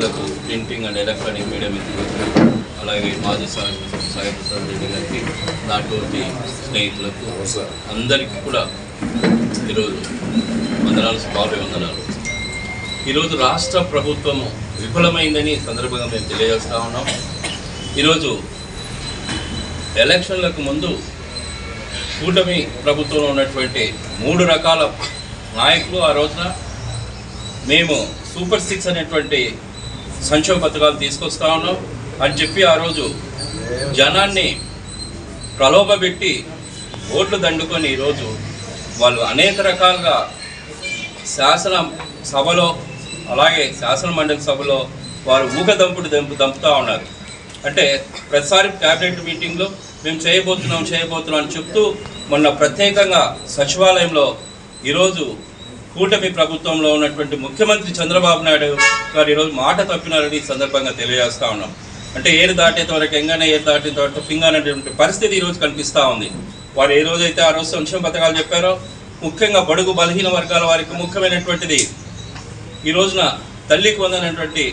మిత్రులకు printing and electronic medium అలాగే మాజీ సాయి సాయి ప్రసాద్ రెడ్డి గారికి నాటోటి స్నేహితులకు అందరికీ కూడా ఈరోజు వందనాలు స్వామి వందనాలు ఈరోజు రాష్ట్ర ప్రభుత్వము విఫలమైందని సందర్భంగా మేము తెలియజేస్తా ఉన్నాం. ఈరోజు ఎలక్షన్లకు ముందు కూటమి ప్రభుత్వంలో ఉన్నటువంటి మూడు రకాల నాయకులు ఆ రోజున. మేము సూపర్ సిక్స్ అనేటువంటి సంక్షేమ పథకాలు తీసుకొస్తా ఉన్నాం. అని చెప్పి ఆ రోజు జనాన్ని ప్రలోభపెట్టి ఓట్లు దండుకొని ఈరోజు వాళ్ళు అనేక రకాలుగా శాసన సభలో అలాగే శాసన మండలి సభలో వారు ఊకదంపుడు దంపు దంపుతా ఉన్నారు. అంటే ప్రతిసారి క్యాబినెట్ మీటింగ్లో మేము చేయబోతున్నాం చేయబోతున్నాం అని చెప్తూ మొన్న ప్రత్యేకంగా సచివాలయంలో ఈరోజు కూటమి ప్రభుత్వంలో ఉన్నటువంటి ముఖ్యమంత్రి చంద్రబాబు నాయుడు గారు ఈరోజు మాట తప్పినారని ఈ సందర్భంగా తెలియజేస్తా ఉన్నాం. అంటే ఏరు దాటేంత వరకు ఎంగానే ఏరు దాటేంత వరకు పింగానటువంటి పరిస్థితి ఈరోజు కనిపిస్తూ ఉంది. వారు ఏ రోజైతే ఆ రోజు సంక్షేమ పథకాలు చెప్పారో ముఖ్యంగా బడుగు బలహీన వర్గాల వారికి ముఖ్యమైనటువంటిది. ఈ రోజున తల్లికి వందనటువంటి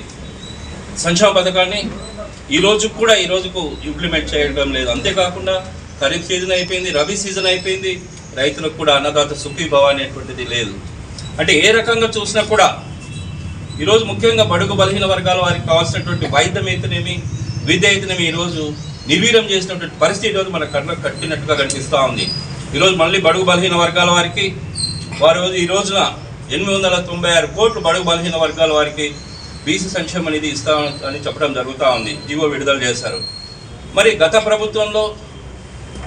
సంక్షేమ పథకాన్ని ఈ రోజు కూడా ఈ రోజుకు ఇంప్లిమెంట్ చేయడం లేదు. అంతేకాకుండా ఖరీఫ్ సీజన్ అయిపోయింది రబీ సీజన్ అయిపోయింది. రైతులకు కూడా అన్నదాత సుఖీభవ అనేటువంటిది లేదు. అంటే ఏ రకంగా చూసినా కూడా ఈరోజు ముఖ్యంగా బడుగు బలహీన వర్గాల వారికి కావాల్సినటువంటి వైద్యం అయితేనేమి విద్య అయితేనేమి ఈరోజు నిర్వీర్యం చేసినటువంటి పరిస్థితి ఈరోజు మన కళ్ళకు కట్టినట్టుగా కనిపిస్తూ ఉంది. ఈరోజు మళ్ళీ బడుగు బలహీన వర్గాల వారికి వారు ఈ రోజున ఎనిమిది వందల తొంభై ఆరు కోట్లు బడుగు బలహీన వర్గాల వారికి బీసీ సంక్షేమ నిధి ఇస్తామని చెప్పడం జరుగుతూ ఉంది. జీవో విడుదల చేశారు. మరి గత ప్రభుత్వంలో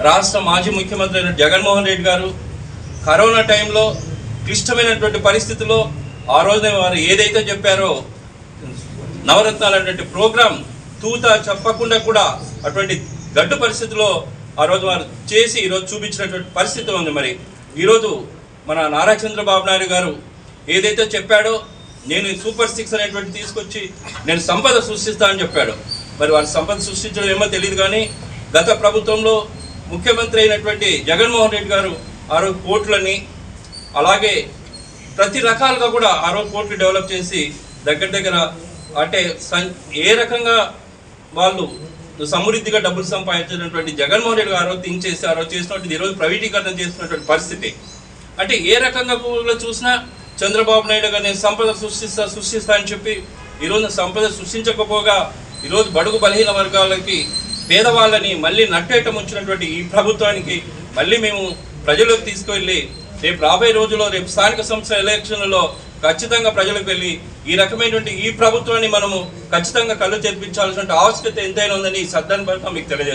రాష్ట్ర మాజీ ముఖ్యమంత్రి అయిన జగన్మోహన్ రెడ్డి గారు కరోనా టైంలో క్లిష్టమైనటువంటి పరిస్థితుల్లో ఆ రోజున వారు ఏదైతే చెప్పారో నవరత్నాలు అనేటువంటి ప్రోగ్రాం తూత చెప్పకుండా కూడా అటువంటి గడ్డు పరిస్థితిలో ఆ రోజు వారు చేసి ఈరోజు చూపించినటువంటి పరిస్థితి ఉంది మరి. ఈరోజు మన నారా చంద్రబాబు నాయుడు గారు ఏదైతే చెప్పాడో నేను సూపర్ సిక్స్ అనేటువంటి తీసుకొచ్చి నేను సంపద సృష్టిస్తా అని చెప్పాడు. మరి వారి సంపద సృష్టించడం ఏమో తెలియదు కానీ గత ప్రభుత్వంలో ముఖ్యమంత్రి అయినటువంటి జగన్మోహన్ రెడ్డి గారు ఆ రోజు కోట్లని అలాగే ప్రతి రకాలుగా కూడా ఆరో కోట్లు డెవలప్ చేసి దగ్గర దగ్గర అంటే సం- ఏ రకంగా వాళ్ళు సమృద్ధిగా డబ్బులు సంపాదించినటువంటి జగన్మోహన్ రెడ్డి గారు థింక్ చేసి చేసినటువంటి ఈరోజు ప్రైవేటీకరణ చేస్తున్నటువంటి పరిస్థితి. అంటే ఏ రకంగా కూడా చూసినా చంద్రబాబు నాయుడు గారు నేను సంపద సృష్టిస్తా సృష్టిస్తా అని చెప్పి ఈరోజు సంపద సృష్టించకపోగా ఈరోజు బడుగు బలహీన వర్గాలకి పేదవాళ్ళని మళ్ళీ నట్టేట ఉంచినటువంటి ఈ ప్రభుత్వానికి మళ్ళీ మేము ప్రజలకు తీసుకువెళ్ళి రేపు రాబోయే రోజుల్లో రేపు స్థానిక సంస్థల ఎలక్షన్లలో ఖచ్చితంగా ప్రజలకు వెళ్ళి ఈ రకమైనటువంటి ఈ ప్రభుత్వాన్ని మనము ఖచ్చితంగా కళ్ళు తెప్పించాల్సిన ఆవశ్యకత ఎంతైనా ఉందని ఈ సద్దన్ మీకు తెలియజేస్తాను